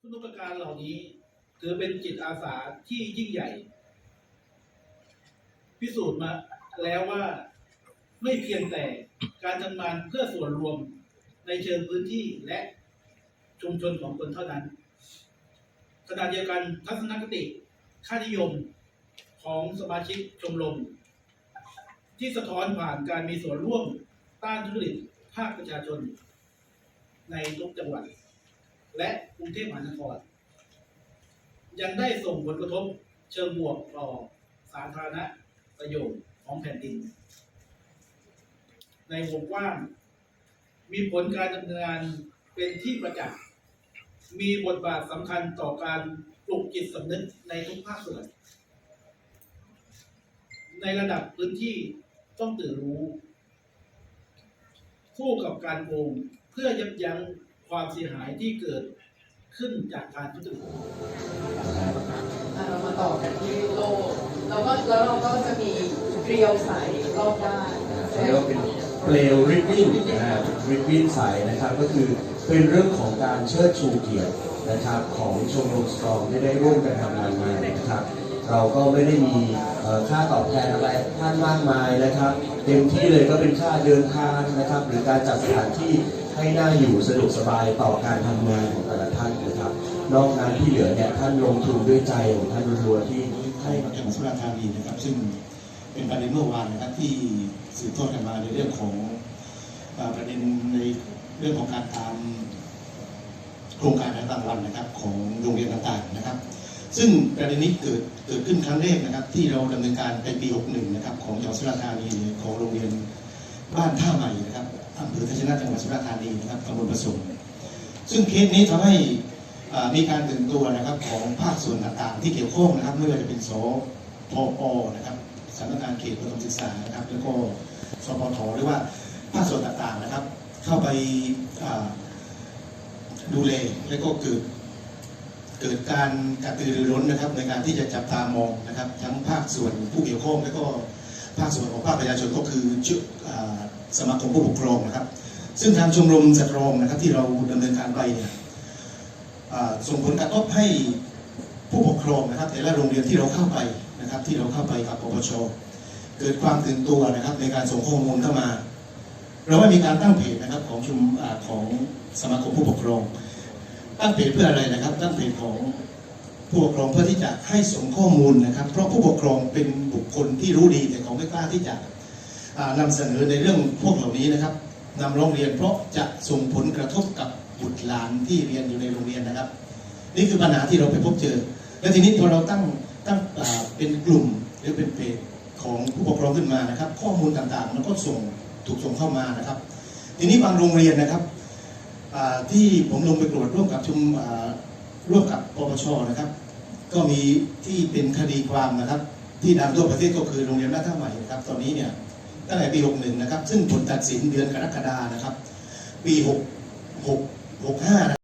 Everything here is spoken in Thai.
คุณุปการเหล่านี้ถือเป็นจิตอาสาที่ยิ่งใหญ่ พิสูจน์มาแล้วว่าไม่เพียงแต่การทำงานเพื่อส่วนรวมในเชิงพื้นที่และชุมชนของคนเท่านั้นขณะเดียวกันทัศนคติค่านิยมของสมาชิกชมรมที่สะท้อนผ่านการมีส่วนร่วมต้านทุจริตภาคประชาชนในทุกจังหวัด และกรุงเทพมหานคร ยังได้ส่งผลกระทบเชิงบวกต่อสาธารณประโยชน์ของแผ่นดิน ในวงกว้าง มีผลการดำเนินงานเป็นที่ประจักษ์มีบทบาทสำคัญต่อการปลุกจิตสำนึกในทุกภาคส่วน ในระดับพื้นที่ต้องตื่นรู้ คู่กับการโกงเพื่อยับยั้ง ความเสียหายที่เกิดขึ้นจากการทุจริตอะเรามาต่อกันที่โลกแล้วก็แล้วเราก็จะมีเกลียวใสรอบด้านเรียกว่าเป็นเปลวริบบิ้นนะฮะริบบิ้นใสนะครับก็คือเป็นเรื่องของการเชิดชูเกียรตินะครับของชมรมสตรองที่ได้ร่วมกันทำงานมานะครับ เราก็ไม่ได้มีเอ่อค่าตอบแทนอะไรท่านมากมายนะครับ เต็มที่เลยก็เป็นค่าเดินทางนะครับ หรือการจัดสถานที่ ให้น่าอยู่สะดวกสบายต่อการทำงานของแต่ละท่านนะครับ นอกนั้นที่เหลือเนี่ยท่านลงทุนด้วยใจของท่านรัวๆที่ให้กับจังสุราธานีนะครับ ซึ่งเป็นประเด็นเมื่อวานนะครับที่สืบทอดกันมาในเรื่องของประเด็นในเรื่องของการตามโครงการต่างวันนะครับ ของโรงเรียนต่างๆนะครับ ซึ่งประเด็นนี้เกิดเกิดขึ้นครั้งแรกนะครับ ที่เราดำเนินการในปี 61 นะครับ ของจังหวัดสุราษฎร์ธานีของโรงเรียนบ้านท่าใหม่ รับอทัชนะจังหวัดสุราษฎร์ธานีนะครับตำบลประสงซึ่งเคสนี้ทำให้มีการตื่นตัวนะครับของภาคส่วนต่างๆ ที่เกี่ยวข้องนะครับ ไม่ว่าจะเป็นสพอนะครับสำนักงานเขตประถมศึกษานะครับ แล้วก็สปทหรือว่าภาคส่วนต่างๆนะครับ เข้าไปดูแลและก็เกิดเกิดการกระตือรือร้นนะครับ ในการที่จะจับตามองนะครับ ทั้งภาคส่วนผู้เกี่ยวข้องและก็ ภาคส่วนของภาคประชาชนก็คืออสมาคมผู้ปกครองนะครับ ซึ่งทางชมรมสตรองนะครับที่เราดำเนินการไปเนี่ยส่งผลกระทบให้ผู้ปกครองนะครับแต่ละโรงเรียนที่เราเข้าไปนะครับ ที่เราเข้าไปกับปปชเกิดความตื่นตัวนะครับ ในการส่งข้อมูลเข้ามา เราได้มีการตั้งเพจนะครับของชุมอของสมาคมผู้ปกครอง ตั้งเพจเพื่ออะไรนะครับ ตั้งเพจของ ผู้ปกครองเพื่อที่จะให้ส่งข้อมูลนะครับ เพราะผู้ปกครองเป็นบุคคลที่รู้ดีแต่เขาไม่กล้าที่จะอ่านำเสนอในเรื่องพวกเหล่านี้นะครับนำโรงเรียนเพราะจะส่งผลกระทบกับบุตรหลานที่เรียนอยู่ในโรงเรียนนะครับ นี่คือปัญหาที่เราไปพบเจอ และทีนี้พอเราตั้งตั้งเป็นกลุ่มหรือเป็นเพจของผู้ปกครองขึ้นมานะครับ ข้อมูลต่างๆมันก็ส่งถูกส่งเข้ามานะครับ ทีนี้บางโรงเรียนนะครับที่ผมลงไปตรวจร่วมกับชุม ร่วมกับปปชนะครับ ก็มีที่เป็นคดีความนะครับ ที่ดังทั่วประเทศก็คือโรงเรียนบ้าท่าใหม่นะครับ ตอนนี้เนี่ยตั้งแต่ปี61นะครับ ซึ่งผลตัดสินเดือนกรกฎานะครับ ปี6 6 65